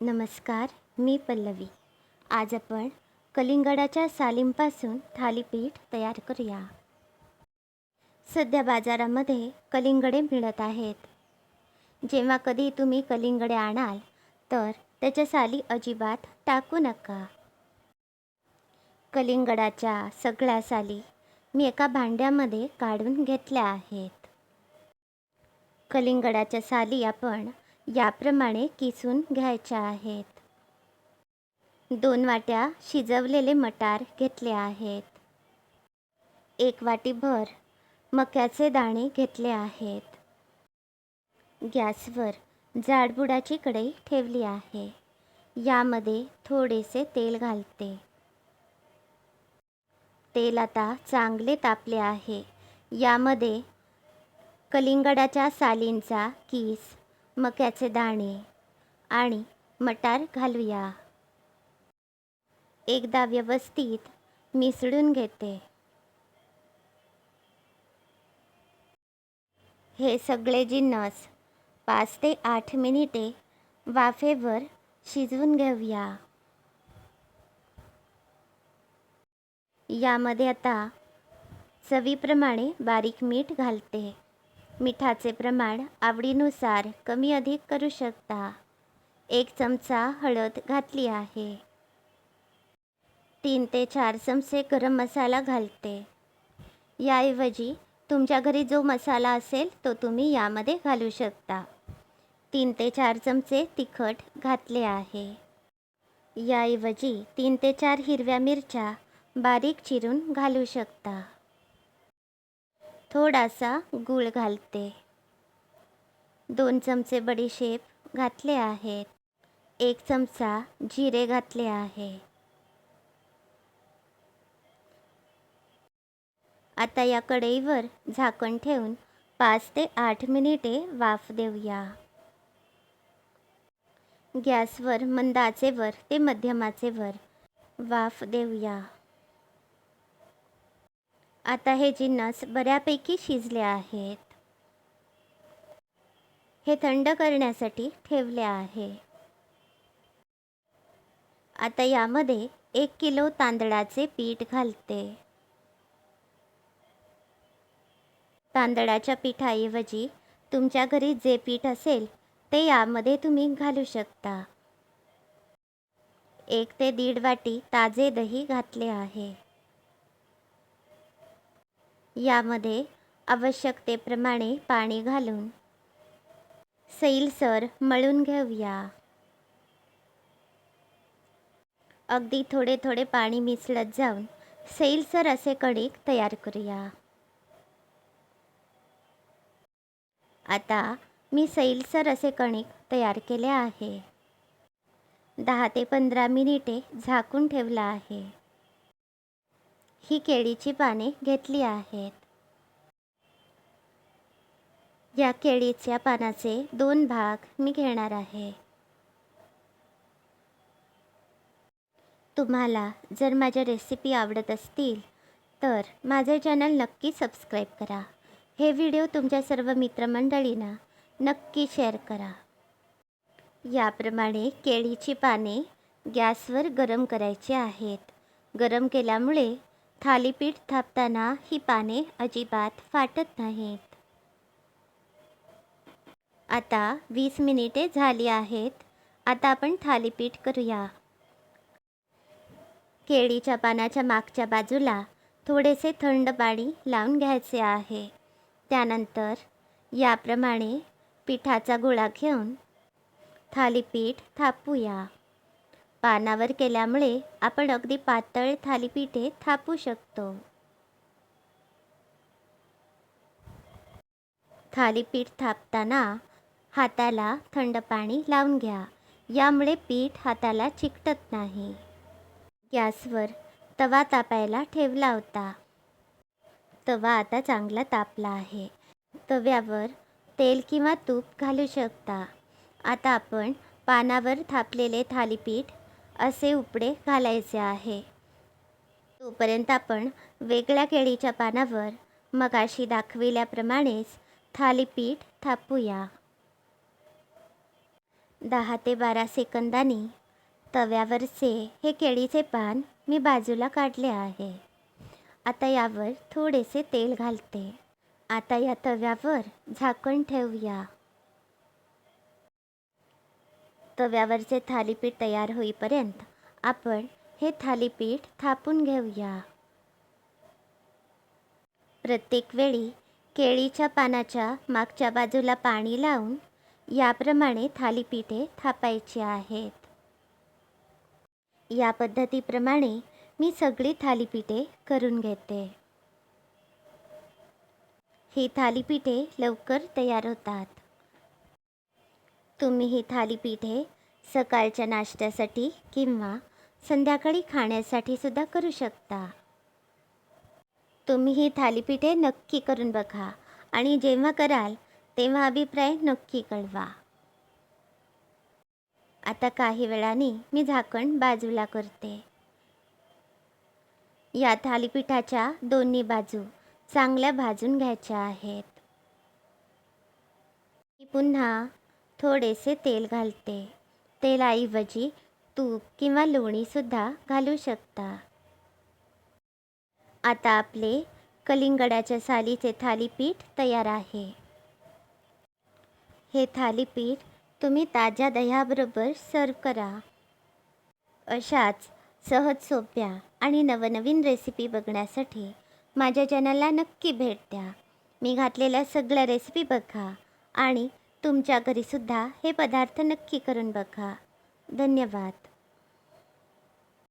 नमस्कार मी पल्लवी. आज आपण कलिंगडाच्या सालींपासून थालीपीठ तयार करूया. सध्या बाजारामध्ये कलिंगडे मिळत आहेत. जेव्हा कधी तुम्ही कलिंगडे आणाल तर त्याच्या साली अजिबात टाकू नका. कलिंगडाच्या सगळ्या साली मी एका भांड्यामध्ये काढून घेतल्या आहेत. कलिंगडाच्या साली आपण याप्रमाणे किसून घ्यायच्या आहेत. दोन वाट्या शिजवलेले मटार घेतले आहेत. एक वाटीभर मक्याचे दाणे घेतले आहेत. गॅसवर जाडबुडाची कढई ठेवली आहे. यामध्ये थोडेसे तेल घालते. तेल आता चांगले तापले आहे. यामध्ये कलिंगडाच्या सालींचा किस मक्याचे दाणे आणि मटार घालूया. एकदा व्यवस्थित मिसळून घेते. हे सगळे जिन्नस पाच ते आठ मिनिटे वाफेवर शिजवून घेऊया. यामध्ये आता चवीप्रमाणे बारीक मीठ घालते. मिठाचे प्रमाण आवडीनुसार कमी अधिक करू शकता. एक चमचा हळद घातली आहे. तीन ते चार चमचे गरम मसाला घालते. याऐवजी तुमच्या घरी जो मसाला असेल तो तुम्ही यामध्ये घालू शकता. तीन ते चार चमचे तिखट घातले आहे. याऐवजी तीन ते चार हिरव्या मिरच्या बारीक चिरून घालू शकता. थोडासा गूळ घालते. दोन चमचे बडीशेप घातले आहेत. एक चमचा जिरे घातले आहे. आता या कढईवर झाकण ठेवून पाच ते आठ मिनिटे वाफ देऊया. गॅसवर मंद आचेवर ते मध्यम आचेवर वाफ देऊया. आता हे जिन्नस बऱ्यापैकी शिजले आहेत हे थंड करण्यासाठी ठेवले आहे. आता यामध्ये एक किलो तांदळाचे पीठ घालते. तांदळाच्या पिठाऐवजी तुमच्या घरी जे पीठ असेल ते यामध्ये तुम्ही घालू शकता. एक ते दीड वाटी ताजे दही घातले आहे. यामध्ये आवश्यकतेप्रमाणे पाणी घालून. सैलसर मळून घेऊया. अगदी थोडे थोडे पाणी मिसळत जाऊन सैलसर असे कणिक तयार करूया. आता मी सैलसर असे कणिक तयार केले आहे. दहा ते पंधरा मिनिटे झाकून ठेवला आहे. ही केळीची पाने घेतली आहेत. या केळीच्या पानाचे दोन भाग मी घेणार आहे. तुम्हाला जर माझ्या रेसिपी आवडत असतील तर माझे चॅनल नक्की सबस्क्राईब करा. हे व्हिडिओ तुमच्या सर्व मित्रमंडळींना नक्की शेअर करा. याप्रमाणे केळीची पाने गॅसवर गरम करायची आहेत. गरम केल्यामुळे थालीपीठ थापताना ही पाने अजिबात फाटत नाहीत. आता वीस मिनिटे झाली आहेत. आता आपण थालीपीठ करूया. केळीच्या पानाच्या मागच्या बाजूला थोडेसे थंड पाणी लावून घ्यायचे आहे. त्यानंतर याप्रमाणे पिठाचा गोळा घेऊन थालीपीठ थापूया. पानावर केल्यामुळे आपण अगदी पातळ थालीपीठे थापू शकतो. थालीपीठ थापताना हाताला थंड पाणी लावून घ्या. यामुळे पीठ हाताला चिकटत नाही. गॅसवर तवा तापायला ठेवला होता. तवा आता चांगला तापला आहे. तव्यावर तेल किंवा तूप घालू शकता. आता आपण पानावर थापलेले थालीपीठ असे उपडे घालायचे आहे. तोपर्यंत आपण वेगळ्या केळीच्या पानावर मगाशी दाखविल्याप्रमाणेच थालीपीठ थापूया. दहा ते बारा सेकंदांनी तव्यावरचे हे केळीचे पान मी बाजूला काढले आहे. आता यावर थोडेसे तेल घालते. आता या तव्यावर झाकण ठेवूया. तव्यावरचे थालीपीठ तयार होईपर्यंत आपण हे थालीपीठ थापून घेऊया. प्रत्येक वेळी केळीच्या पानाच्या मागच्या बाजूला पाणी लावून याप्रमाणे थालीपीठे थापायची आहेत. या पद्धतीप्रमाणे मी सगळी थालीपीठे करून घेते. ही थालीपीठे लवकर तयार होतात. तुम्ही ही थालीपीठे सकाळच्या नाश्त्यासाठी किंवा संध्याकाळी खाण्यासाठी सुद्धा करू शकता. तुम्ही ही थालीपीठे नक्की करून बघा आणि जेव्हा कराल तेव्हा अभिप्राय नक्की कळवा. आता काही वेळाने मी झाकण बाजूला करते. या थालीपीठाच्या दोन्ही बाजू चांगल्या भाजून घ्यायच्या आहेत. पुन्हा थोडेसे तेल घालते. तेलाऐवजी तूप किंवा लोणीसुद्धा घालू शकता. आता आपले कलिंगडाच्या सालीचे थालीपीठ तयार आहे. हे थालीपीठ तुम्ही ताज्या दह्याबरोबर सर्व करा. अशाच सहज सोप्या आणि नवनवीन रेसिपी बघण्यासाठी माझ्या चॅनलला नक्की भेट द्या. मी घातलेल्या सगळ्या रेसिपी बघा आणि तुमच्या घरीसुद्धा हे पदार्थ नक्की करून बघा. धन्यवाद.